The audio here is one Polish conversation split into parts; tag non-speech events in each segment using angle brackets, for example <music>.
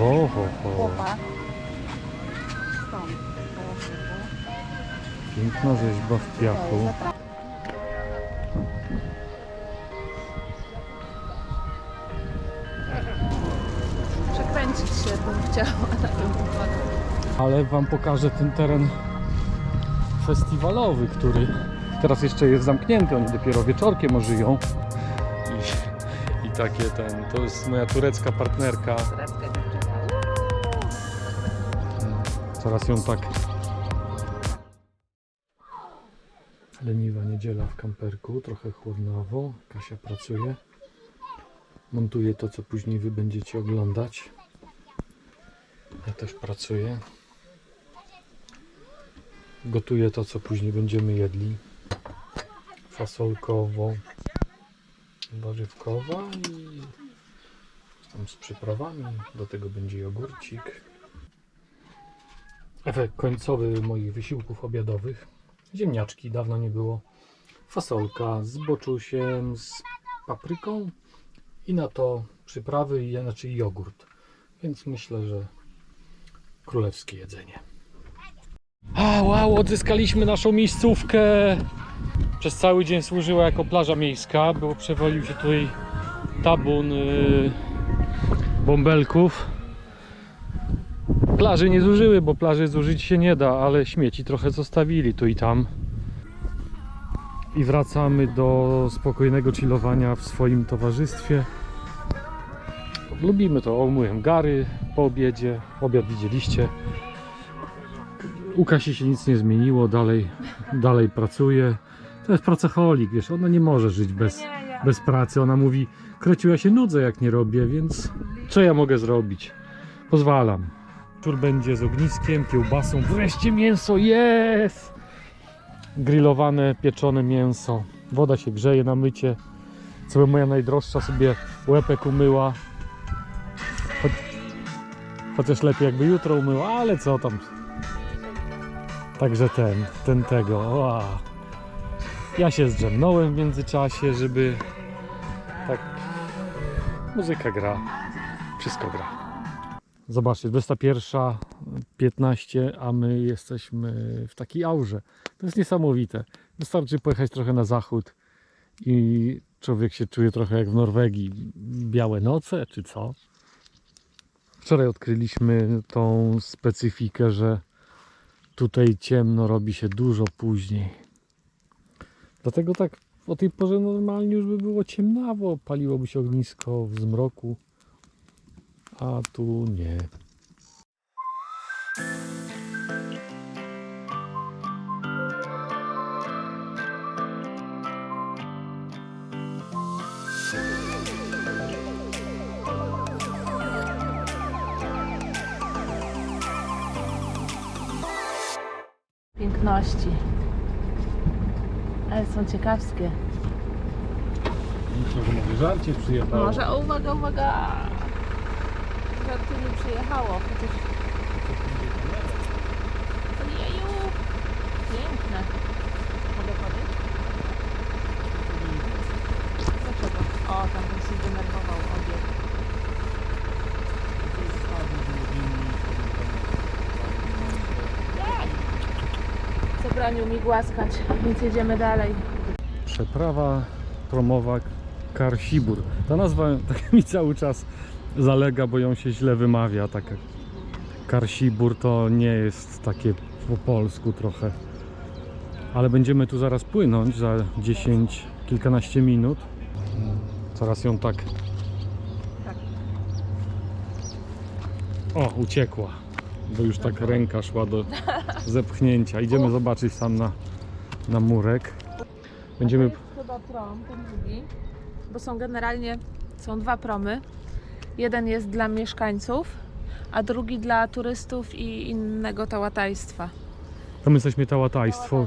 O, ho, ho. chłopak. Piękna rzeźba w piachu. Przekręcić się bym chciała na tym chłopaku. Ale wam pokażę ten teren festiwalowy, który teraz jeszcze jest zamknięty. Oni dopiero wieczorkiem ożyją. I, i takie ten, to jest moja turecka partnerka. Turecka Teraz ją tak. Leniwa niedziela w kamperku, trochę chłodnawo. Kasia pracuje. Montuje to, co później wy będziecie oglądać. Ja też pracuję. Gotuję to, co później będziemy jedli. Fasolkowo, warzywkowa i tam z przyprawami. Do tego będzie jogurcik. Efekt końcowy moich wysiłków obiadowych. Ziemniaczki dawno nie było. Fasolka z boczusiem, z papryką i na to przyprawy, i znaczy jogurt. Więc myślę, że królewskie jedzenie. A, wow, odzyskaliśmy naszą miejscówkę. Przez cały dzień służyła jako plaża miejska, bo przewalił się tutaj tabun yy, bąbelków. Plaży nie zużyły, bo plaży zużyć się nie da, ale śmieci trochę zostawili tu i tam. I wracamy do spokojnego chillowania w swoim towarzystwie. Lubimy to, omówiłem gary po obiedzie. Obiad widzieliście. U Kasi się nic nie zmieniło, dalej, dalej pracuje. To jest pracoholik, wiesz, ona nie może żyć bez, bez pracy. Ona mówi, kreciu, ja się nudzę jak nie robię, więc co ja mogę zrobić? Pozwalam. Wieczór będzie z ogniskiem, kiełbasą, wreszcie mięso, jest! Grillowane, pieczone mięso. Woda się grzeje na mycie. Co by moja najdroższa sobie łepek umyła. Choć, chociaż lepiej jakby jutro umyła, ale co tam. Także ten, ten tego. Ja się zdrzemnąłem w międzyczasie, żeby tak muzyka gra, wszystko gra. Zobaczcie, 21.15, a my jesteśmy w takiej aurze. To jest niesamowite. Wystarczy pojechać trochę na zachód i człowiek się czuje trochę jak w Norwegii. Białe noce, czy co? Wczoraj odkryliśmy tą specyfikę, że tutaj ciemno robi się dużo później. Dlatego tak o tej porze normalnie już by było ciemnawo, paliłoby się ognisko w zmroku, a tu nie. Piękności. Ale są ciekawskie. Myślę, że może żarcie przyjechało. Może, o, uwaga, uwaga. Żartu nie przyjechało, chociaż... Ojeju! Piękne. Mogę podejść? Dlaczego? O, tam bym się zdenerwował obieg. Zabranił mi głaskać, więc jedziemy dalej. Przeprawa promowa Karsibur. Ta nazwa <laughs> tak mi cały czas zalega, bo ją się źle wymawia. Tak Karsibur to nie jest takie po polsku trochę. Ale będziemy tu zaraz płynąć za 10, kilkanaście minut. Zaraz ją tak. O, uciekła. Bo już tak ręka szła do zepchnięcia. Idziemy zobaczyć tam na, na murek. Będziemy chyba prom, ten drugi, bo są generalnie, są dwa promy. Jeden jest dla mieszkańców, a drugi dla turystów i innego tałatajstwa. To my jesteśmy tałatajstwo.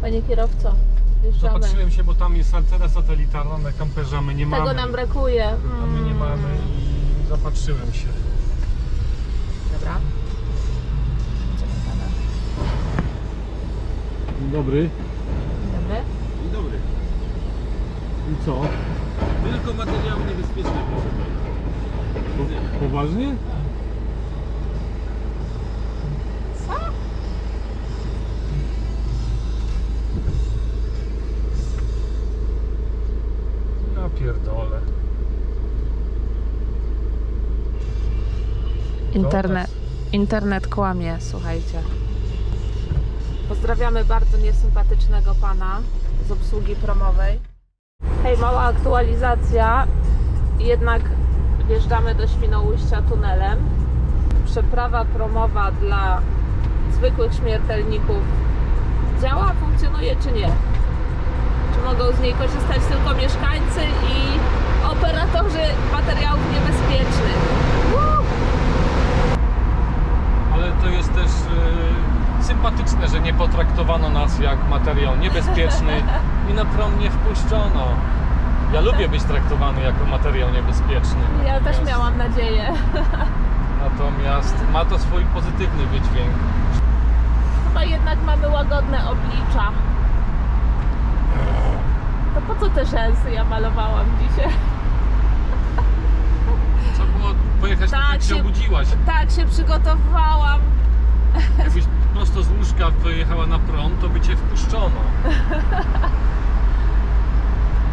Panie kierowco, wjeżdżamy. Zapatrzyłem się, bo tam jest antena satelitarna na kamperze, a my nie mamy. Tego nam brakuje. A my nie Mm. mamy i zapatrzyłem się. Dobra. Dobry. Dobry. Dzień dobry. I co? Tylko materiały niebezpieczne, proszę pana. Po, poważnie? Co? Ja pierdolę. Internet, internet kłamie, słuchajcie. Pozdrawiamy bardzo niesympatycznego pana z obsługi promowej. Hej, mała aktualizacja. Jednak wjeżdżamy do Świnoujścia tunelem. Przeprawa promowa dla zwykłych śmiertelników działa, funkcjonuje czy nie? Czy mogą z niej korzystać tylko mieszkańcy i operatorzy materiałów niebezpiecznych? Woo! Ale to jest też e, sympatyczne, że nie potraktowano nas jak materiał niebezpieczny <laughs> i na prom nie wpuszczono. Ja lubię być traktowany jako materiał niebezpieczny. Ja też Natomiast- miałam nadzieję. Natomiast ma to swój pozytywny wydźwięk. Chyba jednak mamy łagodne oblicza. To po co te rzęsy ja malowałam dzisiaj? Co było pojechać tak, Tak jak się się- obudziłaś. Tak się przygotowałam. Jakbyś prosto z łóżka wyjechała na prom, to by cię wpuszczono. <laughs>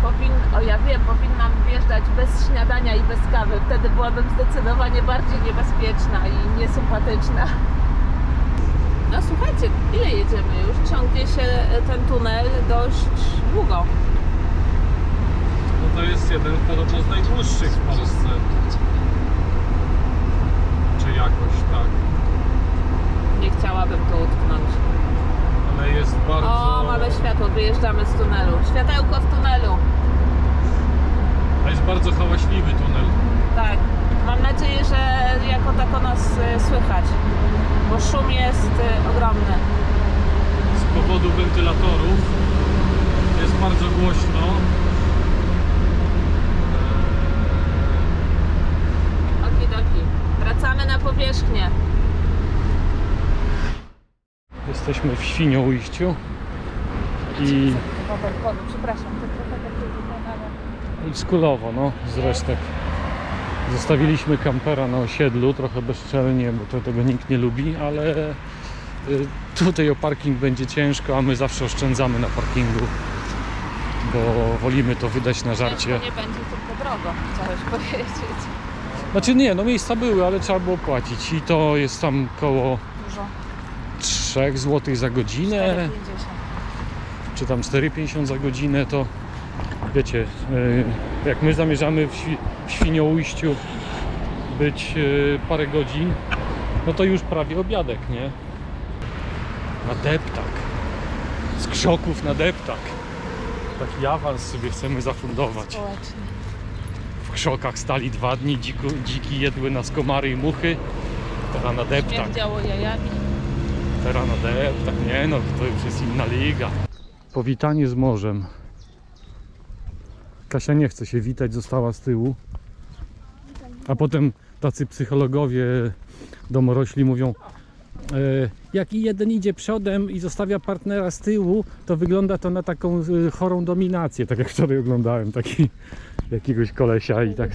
Powin... O ja wiem, powinnam wjeżdżać bez śniadania i bez kawy. Wtedy byłabym zdecydowanie bardziej niebezpieczna i niesympatyczna. No słuchajcie, ile jedziemy już? Ciągnie się ten tunel dość długo. No to jest jeden podobno z najdłuższych w Polsce. Czy jakoś tak. Nie chciałabym tu utknąć. Ale jest bardzo. O, mamy światło, wyjeżdżamy z tunelu. Światełko w tunelu. A jest bardzo hałaśliwy tunel. Tak. Mam nadzieję, że jako tako nas y, słychać, bo szum jest y, ogromny. Z powodu wentylatorów jest bardzo głośno. Okidoki. Wracamy na powierzchnię. Jesteśmy w Świnoujściu i Przepraszam, to trochę takie wykonane. oldschoolowo, no, z resztek. Zostawiliśmy kampera na osiedlu, trochę bezczelnie, bo to tego nikt nie lubi, ale y, tutaj o parking będzie ciężko, a my zawsze oszczędzamy na parkingu, bo wolimy to wydać na żarcie. Ciężko nie będzie tylko drogo, chciałeś <laughs> powiedzieć. Znaczy nie, no miejsca były, ale trzeba było płacić i to jest tam koło Dużo. 3 zł za godzinę, 4,50. Czy tam 4,50 za godzinę, to wiecie, y, jak my zamierzamy w, Świ- w Świnoujściu być y, parę godzin, no to już prawie obiadek, nie? Na deptak. Z krzoków na deptak. Taki awans sobie chcemy zafundować. W krzokach stali dwa dni, dziku, dziki jedły nas komary i muchy. Teraz na deptak. Śmierdziało jajami. Teraz na deptak, nie no, to już jest inna liga. Powitanie z morzem. Kasia nie chce się witać, została z tyłu. A potem tacy psychologowie domorośli mówią e, jak jeden idzie przodem i zostawia partnera z tyłu, to wygląda to na taką e, chorą dominację, tak jak wczoraj oglądałem taki jakiegoś kolesia i tak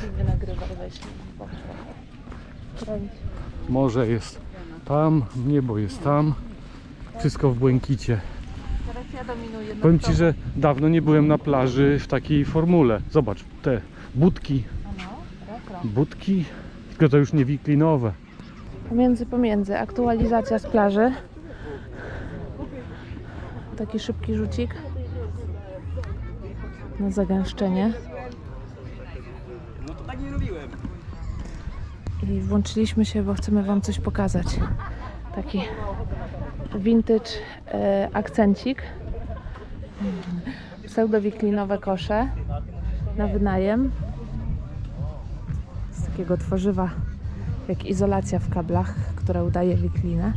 morze jest tam, niebo jest tam, wszystko w błękicie. Teraz ja dominuję. nad Powiem Ci, że dawno nie byłem na plaży w takiej formule. Zobacz, te budki, A no, retro. budki, tylko to już nie wiklinowe. Pomiędzy, pomiędzy. Aktualizacja z plaży. Taki szybki rzucik. Na zagęszczenie. No to tak nie robiłem. I włączyliśmy się, bo chcemy Wam coś pokazać. Taki vintage e, akcencik. Pseudowiklinowe kosze na wynajem. Z takiego tworzywa jak izolacja w kablach, która udaje wiklinę.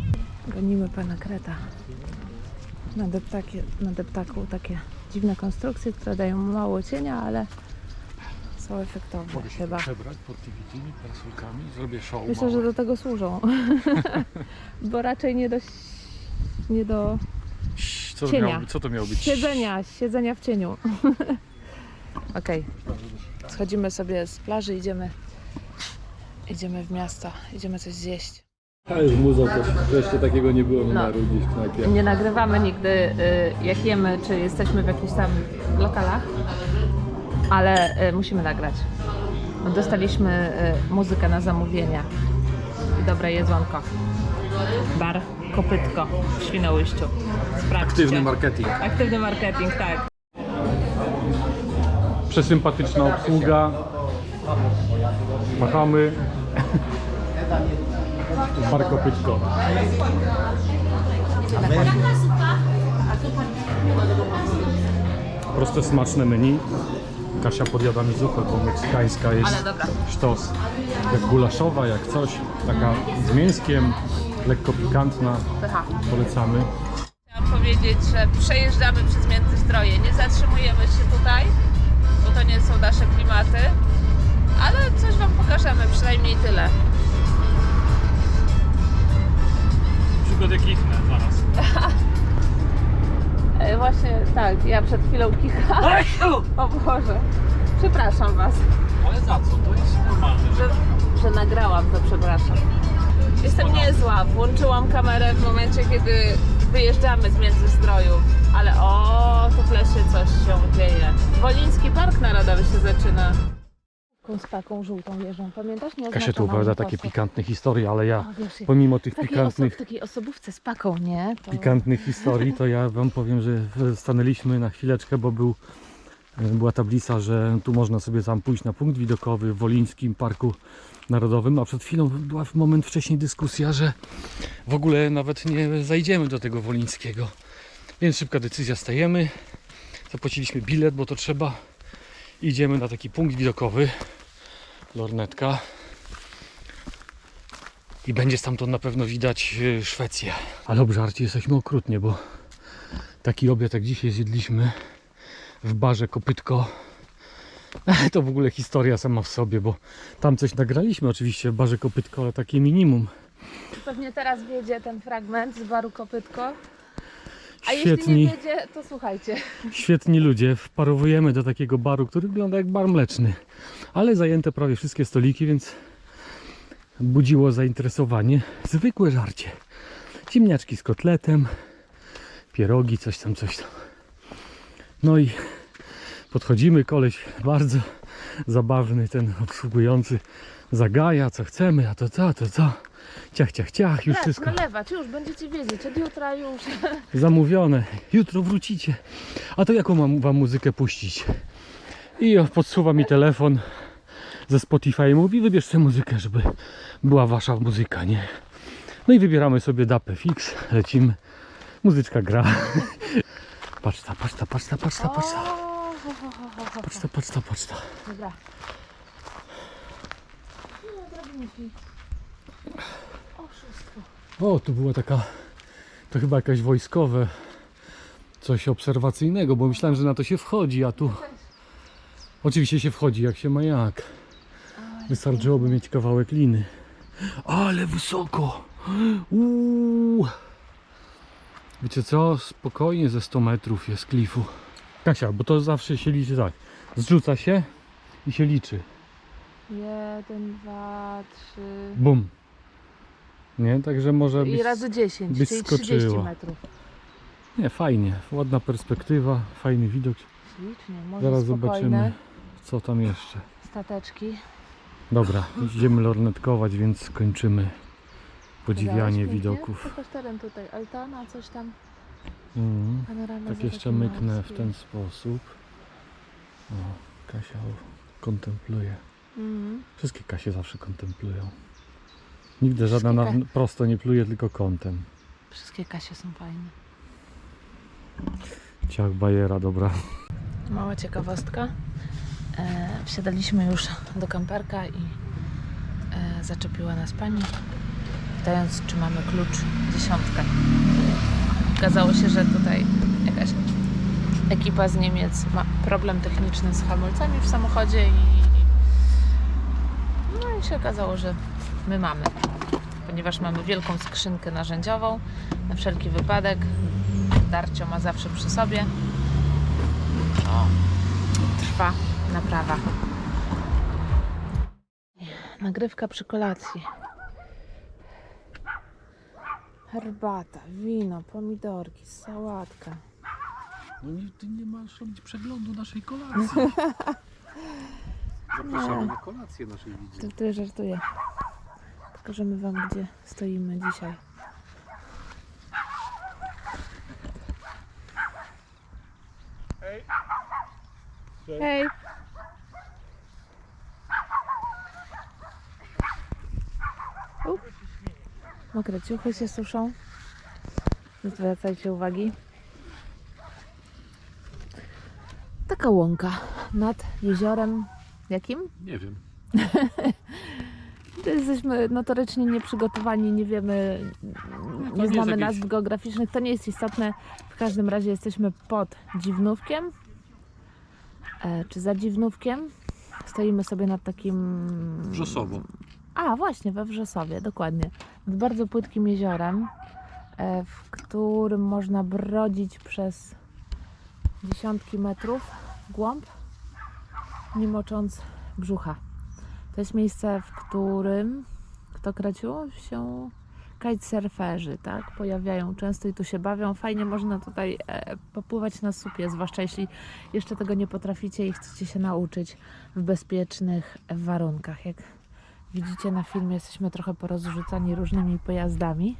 Gonimy pana Kreta. Na, deptakie, na deptaku takie dziwne konstrukcje, które dają mało cienia, ale są efektowne chyba. przebrać pod tymi parasolkami, zrobię show Myślę, że do tego służą. <laughs> Bo raczej nie do. Nie do. Co to, Cienia. miało, być? co to miało być? Siedzenia, siedzenia w cieniu. <laughs> Okej. Schodzimy sobie z plaży, idziemy, idziemy w miasto, idziemy coś zjeść. A już muzo to wreszcie takiego nie było No. numeru gdzieś w knajpie. Nie nagrywamy nigdy y, jak jemy, czy jesteśmy w jakichś tam lokalach, ale y, musimy nagrać. Dostaliśmy y, muzykę na zamówienia i dobre jedzonko. Bar Kopytko w Świnoujściu. Sprawdźcie. Aktywny marketing. Aktywny marketing, tak. Przesympatyczna obsługa. Machamy. Barko pytko. Proste, smaczne menu. Kasia podjada mi zupę, bo meksykańska jest Ale dobra. sztos. Jak gulaszowa, jak coś. Taka z mięskiem, lekko pikantna. Pycha. Polecamy. Chciałam powiedzieć, że przejeżdżamy przez Międzyzdroje. Nie zatrzymujemy się tutaj, bo to nie są nasze klimaty, ale coś Wam pokażemy, przynajmniej tyle. Przykład jak ich zaraz. <laughs> E, Właśnie tak, ja przed chwilą kichałam. O Boże. Przepraszam Was, Ale za co? To jest normalne. że, że nagrałam to, przepraszam. Jestem niezła, włączyłam kamerę w momencie, kiedy wyjeżdżamy z Międzyzdroju. Ale o, tu w lesie coś się dzieje. Woliński Park Narodowy się zaczyna. Z taką żółtą wieżą, pamiętasz? Nie Kasia tu opowiada takie pikantne historie, ale ja O, wiesz, pomimo tych takiej, pikantnych, oso- w takiej osobówce z paką, nie? To... pikantnych historii, to ja wam powiem, że stanęliśmy na chwileczkę, bo był, była tablica, że tu można sobie tam pójść na punkt widokowy w Wolińskim Parku Narodowym, a przed chwilą była w moment wcześniej dyskusja, że w ogóle nawet nie zajdziemy do tego Wolińskiego. Więc szybka decyzja, stajemy, zapłaciliśmy bilet, bo to trzeba. Idziemy na taki punkt widokowy, lornetka. I będzie stamtąd na pewno widać e, Szwecję. Ale obżarci jesteśmy okrutnie, bo taki obiad jak dzisiaj zjedliśmy w barze Kopytko. <laughs> To w ogóle historia sama w sobie, bo tam coś nagraliśmy oczywiście w barze Kopytko, ale takie minimum. Pewnie teraz wiedzie ten fragment z baru Kopytko. A jeśli Świetni, nie wiedzie, to słuchajcie. <laughs> świetni ludzie. Wparowujemy do takiego baru, który wygląda jak bar mleczny. Ale zajęte prawie wszystkie stoliki, więc budziło zainteresowanie. Zwykłe żarcie. Ziemniaczki z kotletem, pierogi, coś tam, coś tam. No i podchodzimy, koleś bardzo zabawny, ten obsługujący zagaja, co chcemy, a to co, to co. Ciach, ciach, ciach, już Tak, wszystko nalewać, już będziecie wiedzieć, od jutra już. <laughs> zamówione. Jutro wrócicie. A to jaką mam wam muzykę puścić? I podsuwa mi telefon ze Spotify i mówi wybierz tę muzykę, żeby była wasza muzyka, nie? No i wybieramy sobie dapę fix, lecimy. Muzyczka gra. <laughs> Patrz ta, patrz ta, patrz ta, patrz ta, patrz ta. O, ho, ho, ho, ho, ho. Patrz ta, patrz ta, patrz ta. Dobra. No, drobinki. O, tu była taka, to chyba jakaś wojskowe, coś obserwacyjnego, bo myślałem, że na to się wchodzi, a tu oczywiście się wchodzi jak się ma jak. Wystarczyłoby mieć kawałek liny. Ale wysoko! Uuu. Wiecie co? Spokojnie ze 100 metrów jest klifu. Kasia, bo to zawsze się liczy tak. Zrzuca się i się liczy. Jeden, dwa, trzy. Bum. Nie? Także może I być... razy 10, byś czyli 30 skoczyła. metrów. Nie, fajnie. Ładna perspektywa, fajny widok. Ślicznie, może Zaraz spokojne. zobaczymy, co tam jeszcze. Stateczki. Dobra, idziemy lornetkować, więc kończymy podziwianie pięknie? widoków. Pokaż teren tutaj, altana, coś tam, Mhm. panorama Tak jeszcze myknę w ten sposób. O, Kasia kontempluje. Mhm. Wszystkie Kasie zawsze kontemplują. Nigdy żadna na Wszystkie prosto nie pluje, tylko kątem. Wszystkie kasie są fajne. Ciach bajera, dobra. Mała ciekawostka. E, wsiadaliśmy już do kamperka i e, zaczepiła nas pani, pytając, czy mamy klucz dziesiątkę. Okazało się, że tutaj jakaś ekipa z Niemiec ma problem techniczny z hamulcami w samochodzie i no i się okazało, że my mamy. Ponieważ mamy wielką skrzynkę narzędziową na wszelki wypadek Darcio ma zawsze przy sobie. O, trwa naprawa. Nagrywka przy kolacji. Herbata, wino, pomidorki, sałatka. No nie, ty nie masz robić przeglądu naszej kolacji. <laughs> Zapraszamy na kolację naszej widzów. To tyle żartuję. Pokażemy Wam, gdzie stoimy dzisiaj. Hej! Up. Mokre ciuchy się suszą. Zwracajcie uwagi. Taka łąka nad jeziorem. Jakim? Nie wiem. <laughs> Jesteśmy notorycznie nieprzygotowani, nie wiemy, nie jest znamy jakieś- nazw geograficznych, to nie jest istotne. W każdym razie jesteśmy pod Dziwnówkiem, e, czy za Dziwnówkiem. Stoimy sobie nad takim... Wrzosowo. A, właśnie, we Wrzosowie, dokładnie. Nad bardzo płytkim jeziorem, e, w którym można brodzić przez dziesiątki metrów w głąb, nie mocząc brzucha. To jest miejsce, w którym, kto kraciu, się kitesurferzy, tak? Pojawiają często i tu się bawią. Fajnie można tutaj e, popływać na supie, zwłaszcza jeśli jeszcze tego nie potraficie i chcecie się nauczyć w bezpiecznych warunkach. Jak widzicie na filmie, jesteśmy trochę porozrzucani różnymi pojazdami,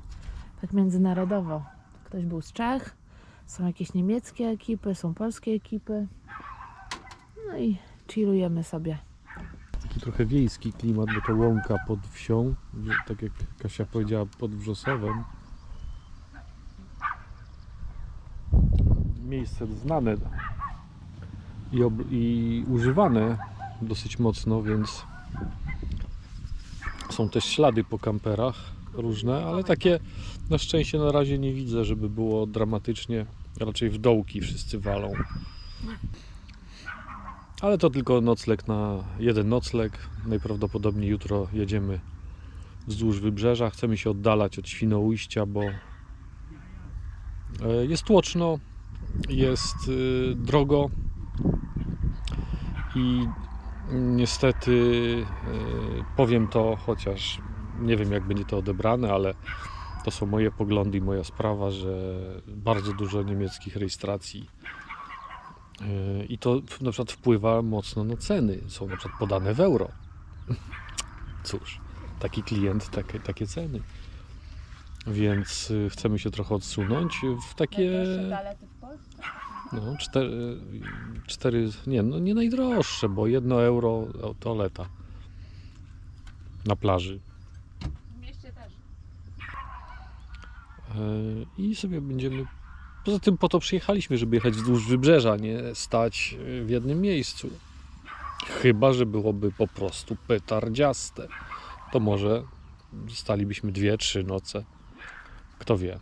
tak międzynarodowo. Ktoś był z Czech, są jakieś niemieckie ekipy, są polskie ekipy. No i chillujemy sobie. Trochę wiejski klimat, bo to łąka pod wsią, tak jak Kasia powiedziała, pod Wrzosowem. Miejsce znane i, i używane dosyć mocno, więc są też ślady po kamperach różne, ale takie na szczęście na razie nie widzę, żeby było dramatycznie. Raczej w dołki wszyscy walą. Ale to tylko nocleg na jeden nocleg. Najprawdopodobniej jutro jedziemy wzdłuż wybrzeża. Chcemy się oddalać od Świnoujścia, bo e, jest tłoczno, jest y, drogo i niestety y, powiem to, chociaż nie wiem jak będzie to odebrane, ale to są moje poglądy i moja sprawa, że bardzo dużo niemieckich rejestracji I to na przykład wpływa mocno na ceny. Są na przykład podane w euro. Cóż, taki klient, takie, takie ceny. Więc y, chcemy się trochę odsunąć w takie. No, cztery, cztery. Nie, no nie najdroższe, bo jedno euro toaleta na plaży. W mieście też. I sobie będziemy. Poza tym po to przyjechaliśmy, żeby jechać wzdłuż wybrzeża, nie stać yy, w jednym miejscu. Chyba, że byłoby po prostu petardziaste. To może stalibyśmy dwie, trzy noce. Kto wie.